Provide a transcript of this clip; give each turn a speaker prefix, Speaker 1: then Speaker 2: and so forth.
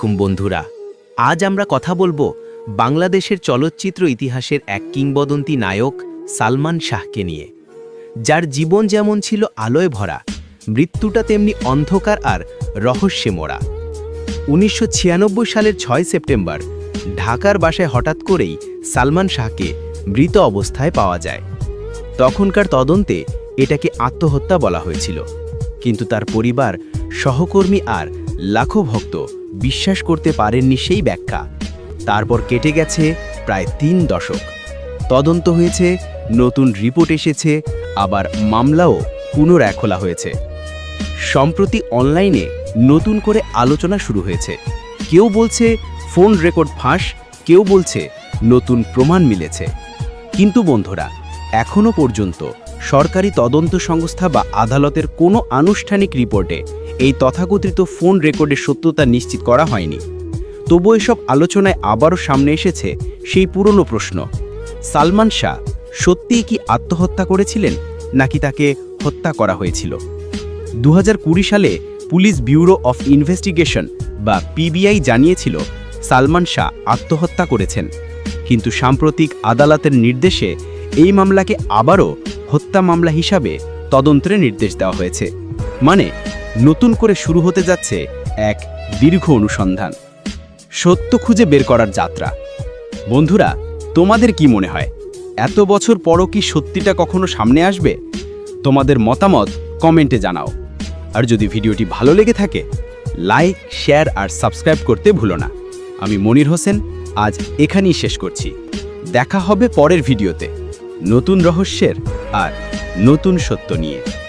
Speaker 1: কুম বন্ধুরা, আজ আমরা কথা বলব বাংলাদেশের চলচ্চিত্র ইতিহাসের এক কিংবদন্তি নায়ক সালমান শাহকে নিয়ে। যার জীবন যেমন ছিল আলোয় ভরা, মৃত্যুটা তেমনি অন্ধকার আর রহস্যে মোড়া। উনিশশো ছিয়ানব্বই সালের ছয় সেপ্টেম্বর, ঢাকার বাসায় হঠাৎ করেই সালমান শাহকে মৃত অবস্থায় পাওয়া যায়। তখনকার তদন্তে এটাকে আত্মহত্যা বলা হয়েছিল। কিন্তু তার পরিবার, সহকর্মী আর লাখো ভক্ত বিশ্বাস করতে পারেননি সেই ব্যাখ্যা। তারপর কেটে গেছে প্রায় তিন দশক। তদন্ত হয়েছে, নতুন রিপোর্ট এসেছে, আবার মামলাও পুনরায় খোলা হয়েছে। সম্প্রতি অনলাইনে নতুন করে আলোচনা শুরু হয়েছে। কেউ বলছে ফোন রেকর্ড ফাঁস, কেউ বলছে নতুন প্রমাণ মিলেছে। কিন্তু বন্ধুরা এখনও পর্যন্ত সরকারি তদন্ত সংস্থা বা আদালতের কোনো আনুষ্ঠানিক রিপোর্টে এই তথাকথিত ফোন রেকর্ডের সত্যতা নিশ্চিত করা হয়নি। তবু এসব আলোচনায় আবারও সামনে এসেছে সেই পুরনো প্রশ্ন, সালমান শাহ সত্যিই কি আত্মহত্যা করেছিলেন নাকি তাকে হত্যা করা হয়েছিল? দু হাজার কুড়ি সালে পুলিশ ব্যুরো অফ ইনভেস্টিগেশন বা পিবিআই জানিয়েছিল, সালমান শাহ আত্মহত্যা করেছেন। কিন্তু সাম্প্রতিক আদালতের নির্দেশে এই মামলাকে আবারও হত্যা মামলা হিসাবে তদন্তের নির্দেশ দেওয়া হয়েছে। মানে নতুন করে শুরু হতে যাচ্ছে এক দীর্ঘ অনুসন্ধান। সত্য খুঁজে বের করার যাত্রা। বন্ধুরা, তোমাদের কি মনে হয়? এত বছর পরও কি সত্যিটা কখনো সামনে আসবে? তোমাদের মতামত কমেন্টে জানাও। আর যদি ভিডিওটি ভালো লেগে থাকে, লাইক, শেয়ার আর সাবস্ক্রাইব করতে ভুলো না। আমি মনির হোসেন, আজ এখানেই শেষ করছি। দেখা হবে পরের ভিডিওতে। নতুন রহস্যের আর নতুন সত্য নিয়ে।